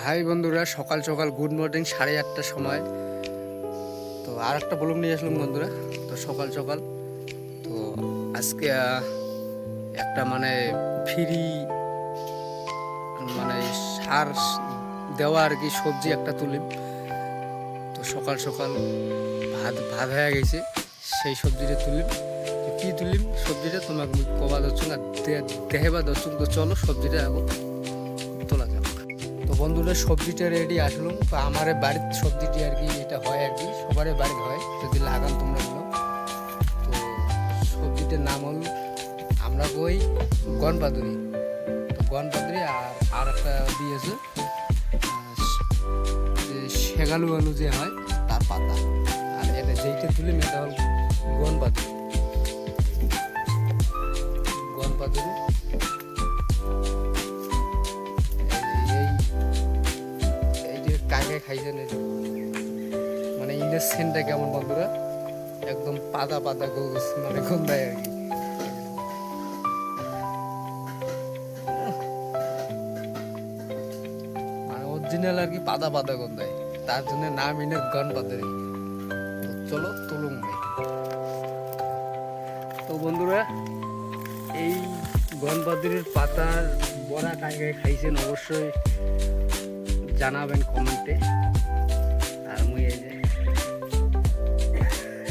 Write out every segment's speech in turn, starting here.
High বন্ধুরা, সকাল সকাল গুড মর্নিং সাড়ে আটটার সময়। তো আর একটা ব্লগ নিয়ে আসলাম বন্ধুরা, তো সকাল সকাল। তো আজকে একটা মানে ফ্রি মানে সার দেওয়া আর কি, সবজি একটা তুলিম। তো সকাল সকাল ভাত ভাত হয়ে গেছে, সেই সবজিটা তুলিম। কী তুলিম? সবজিটা তোমাকে কবা দচ্ছুন আর দেহে বা দচ্ছুন তো চলো সবজিটা এখন তো বন্ধুরা, সবজিটা রেডি আসলাম। তো আমার বাড়ির সবজিটি আর কি এটা হয় আর কি, সবারই বাড়িতে হয়। যদি লাগান তোমরা এগুলো। তো সবজিটার নাম হল আমরা কই গনপাদুরি তো গনপাদুরি আর আর একটা দিয়েছে শেগালু আলু যে হয়, তার পাতা। আর এটা যেইটা তুলি এটা হল গনপাদুরি গনপাদুরি খাইছেন মানে ইন্ডের সেন্টটা কেমন বন্ধুরা? একদম পাতা পাতা গোস মানে গন্ধায় আর কি। মানে অরিজিনাল আর কি পাতা পাতা গন্ধায়। তার জন্য নাম ইনে গন পাতারি চলো তুলুম তো বন্ধুরা, এই গনপাতির পাতার বড়া কায় খাইছেন অবশ্যই জানাবেন কমেন্টে। আর মুই এই যে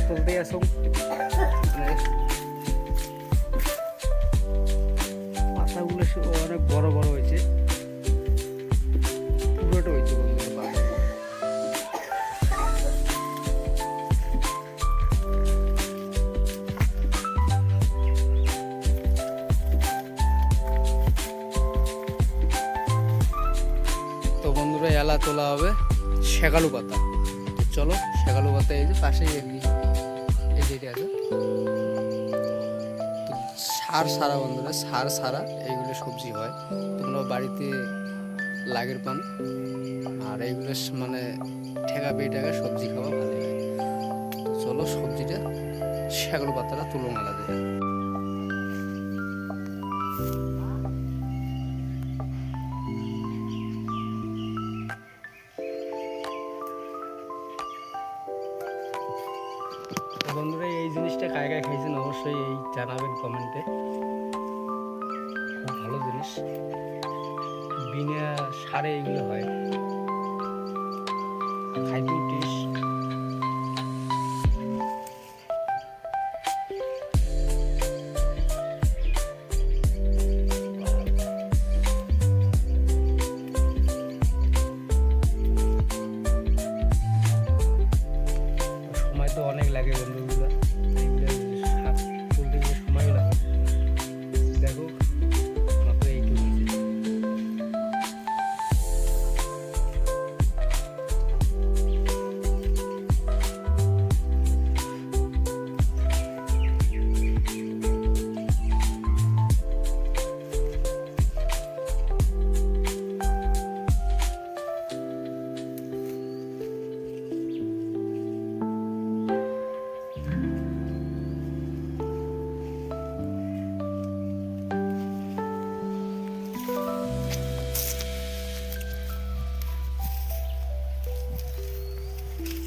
তুলতে আসুন মাথাগুলো পাতাগুলো সব অনেক বড় বড় হয়েছে। বন্ধুরা তোলা হবে শেগালু পাতা। চলো শেগালু পাতা এই যে পাশেই কি এই যে এটা আছে। সার সারা বন্ধুরা, সার সারা এইগুলো সবজি হয়। তোমরা বাড়িতে লাগের পান আর এইগুলো মানে ঠেকা বেটাকা সবজি খাওয়া ভালো হয় চলো সবজিটা শেগালু পাতাটা তুলুন আলাদা তো জানাবেন কমেন্টে খুব ভালো জিনিস। বিনা সারে এগুলো হয়। টেস্ট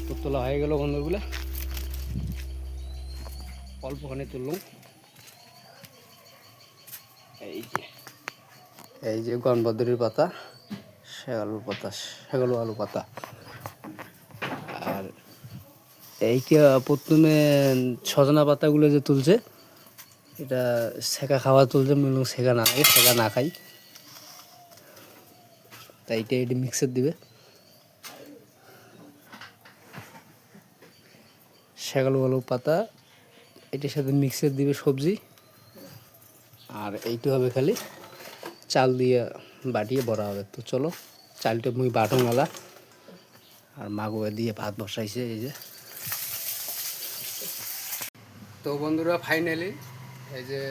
তো তোলা হয়ে গেল বন্ধুগুলো। অল্পখানি তুললাম। এই যে। এই যে গণপতির পাতা শেগালুর পাতা শেগালু আলু পাতা। আর এইটা প্রথমে সজনা পাতাগুলো যে তুলছে, এটা সেকা খাওয়া তুলছে মিলুন সেকা না খাই সেকা না খাই। তাই এটা, এটি মিক্সার দিবে। সেগালো আলু পাতা, এটার সাথে মিক্সার দিবে সবজি, আর এইটা হবে খালি চাল দিয়ে বাটিয়ে বড়া হবে। তো চলো, চালটা মুই বাটন মেলা, আর মাগুয়া দিয়ে ভাত বসাইছে এই যে। তো বন্ধুরা ফাইনালি এই যে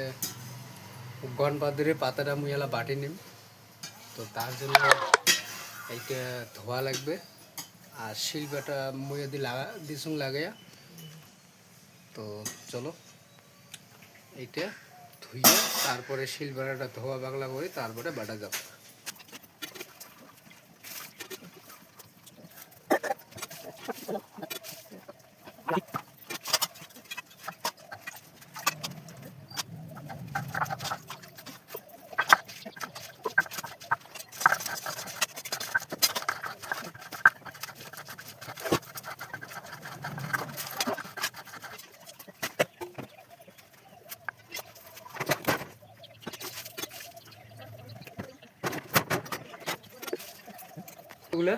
গণপাদুরের পাতাটা মুই এলা বাটি নিম। তো তার জন্য এইটা ধোয়া লাগবে, আর শিল্পটা মুই যদি লাগা দিসুং লাগাইয়া তো চলো এইটা ধুয়ে তারপরে শিলবাটাটা ধোয়া বাগলা করে তারপরে বাটা যাবে। এগুলো।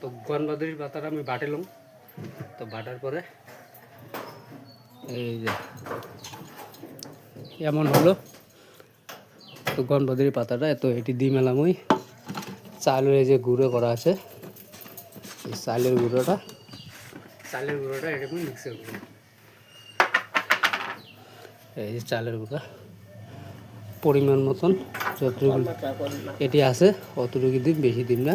তো গনবাদুরির পাতাটা আমি বাটিলাম তো বাটার পরে এই যে, এমন হলো। তো গনবাদুরি পাতাটা তো এটি দিয়ে মেলাম ওই। চালের যে গুঁড়ো করা আছে, এই চালের গুঁড়োটা। চালের গুঁড়োটা এটা আমি মিক্সার করব এই যে চালের গুঁড়া, পরিমাণ মতন। যতটুকু এটি আছে অতটুকু দিন, বেশি দিন না।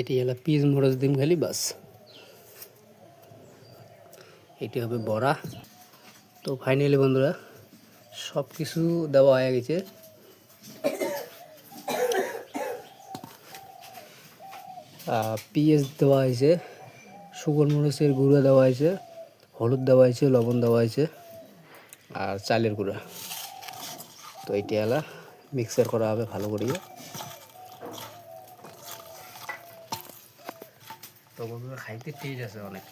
এটি হলো পিস মরচ দিন খালি, বাস। এটি হবে বড়া। তো ফাইনালি বন্ধুরা সব কিছু দেওয়া হয়ে গেছে। পিএস দেওয়া হয়েছে, শুকর মরিচের গুঁড়ো দেওয়া হয়েছে, হলুদ দেওয়া হয়েছে, লবণ দেওয়া হয়েছে। আর চালের গুঁড়া। তো এইটি এলা মিক্সার করা হবে ভালো করিয়ে। তো বন্ধুরা খাইতে টেস্ট আছে অনেক।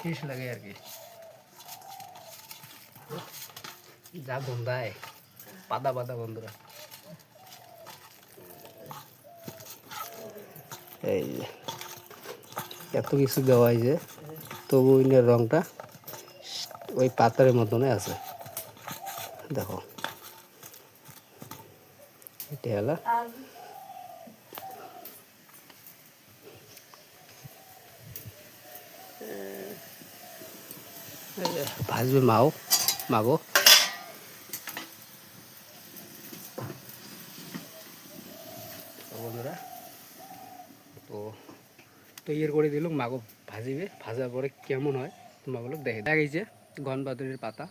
টেস্ট লাগে আর কি। যা গন্ধায় পাতা পাতা বন্ধুরা। এই এত কিছু দেওয়া হয়েছে তবু ওইটার রংটা ওই পাতার মতনই আছে। দেখো। এটা হলো। ভাজবে মাও, মাগো। বন্ধুরা, তো তৈরি করে দিলাম, মাগো। ভাজিবে, ভাজার পরে কেমন হয় তোমাগুলো দেখে দেখা গেছে গন বাদুরের পাতা,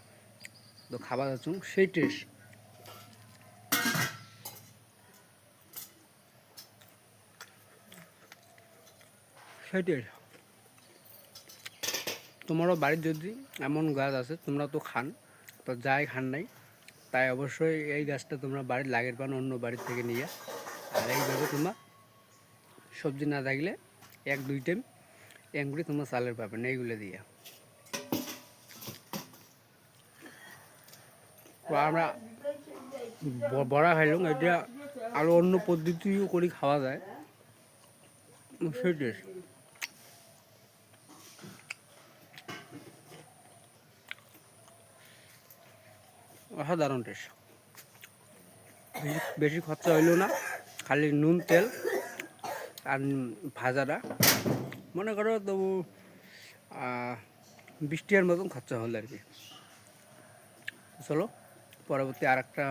তো খাবার যাচ্ছ সেই টেস্ট সেই টেস্ট তোমারও বাড়ির যদি এমন গাছ আছে, তোমরা তো খান, তো যাই খান নাই, তাই অবশ্যই এই গাছটা তোমরা বাড়ির লাগের পান অন্য বাড়ির থেকে নিয়ে আর এইভাবে তোমরা সবজি না থাকলে এক দুই টাইম এঙ্গুড়ি তোমরা চালের পাবে না এইগুলো দিয়ে। আমরা বড়া খাইলাম, এটা আরও অন্য পদ্ধতিও করে খাওয়া যায়। টেস্ট অসাধারণ টেস্ট বেশি খরচা হইল না, খালি নুন, তেল আর ভাজাটা। মনে করো তবু বৃষ্টির মতন খরচা হলো আর কি। চলো পরবর্তী আর একটা